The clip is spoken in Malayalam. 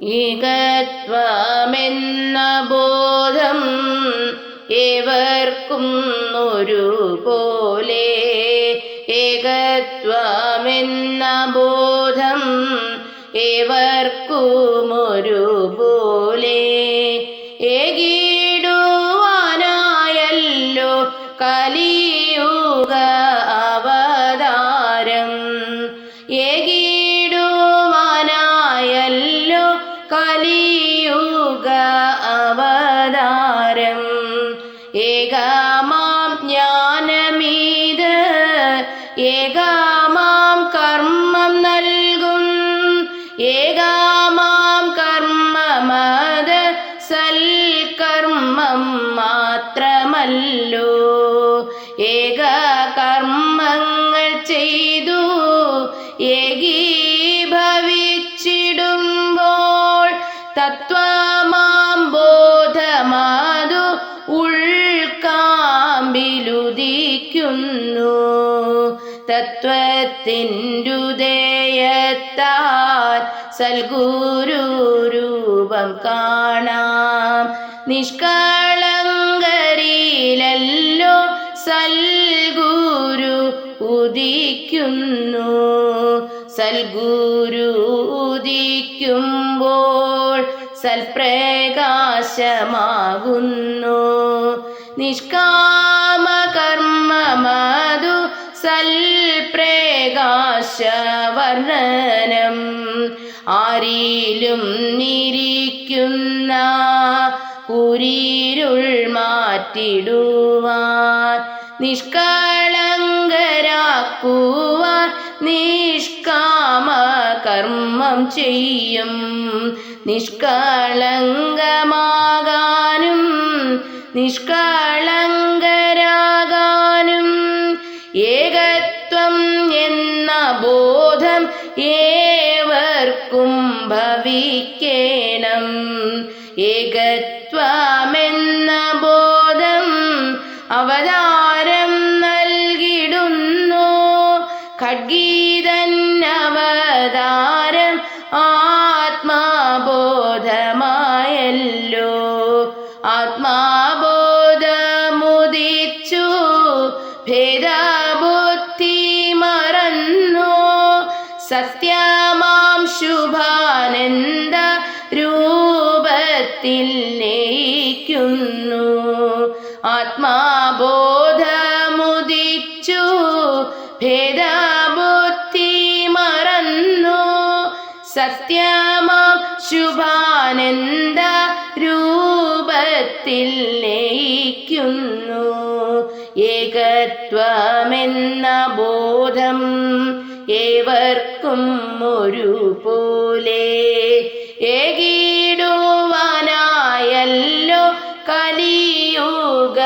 ഏകത്വമെന്ന ബോധം ഏവർക്കും ഒരു പോലെ ഏകത്വമെന്ന ബോധം ഏവർക്കും ഒരു പോലെ ഏകീടുവാനായല്ലോ കലിയുക കലിയുക അവതാരം. ഏകമാം ജ്ഞാനമീത് ഏകമാം കർമ്മം നൽകും. ഏകമാം കർമ്മമത് സൽക്കർമ്മം മാത്രമല്ലോ. ഏക തത്വത്തിന്റുദയത്താൽ സൽഗുരു രൂപം കാണാം നിഷ്കളങ്കരിലല്ലോ സൽഗുരു ഉദിക്കുന്നു സൽഗുരു ഉദിക്കുമ്പോൾ സൽപ്രകാശമാകുന്നു നിഷ്കാമകർമ്മമതു സൽപ്രേകാശവർണനം ആരിലും നിരിക്കുന്ന കുരിരുൾ മാറ്റിടുവാൻ. നിഷ്കളങ്കരാക്കുവാൻ നിഷ്കാമ കർമ്മം ചെയ്യും. നിഷ്കളങ്കമാകാനും നിഷ്കളങ്കരാകാനും ഏവർക്കും ഭവിക്കേണം ഏകത്വമെന്ന ബോധം അവതാരം സത്യമാം ശുഭാനന്ദ രൂപത്തിൽ ലയിക്കുന്നു. ആത്മാബോധമുദിച്ചു ഭേദബുദ്ധി മറന്നു. സത്യമാം ശുഭാനന്ദ രൂപത്തിൽ ലയിക്കുന്നു. ഏകത്വമെന്ന ബോധം ഏവർക്കും ഒരുപോലെ ഏകീടുവാനായല്ലോ കലിയുക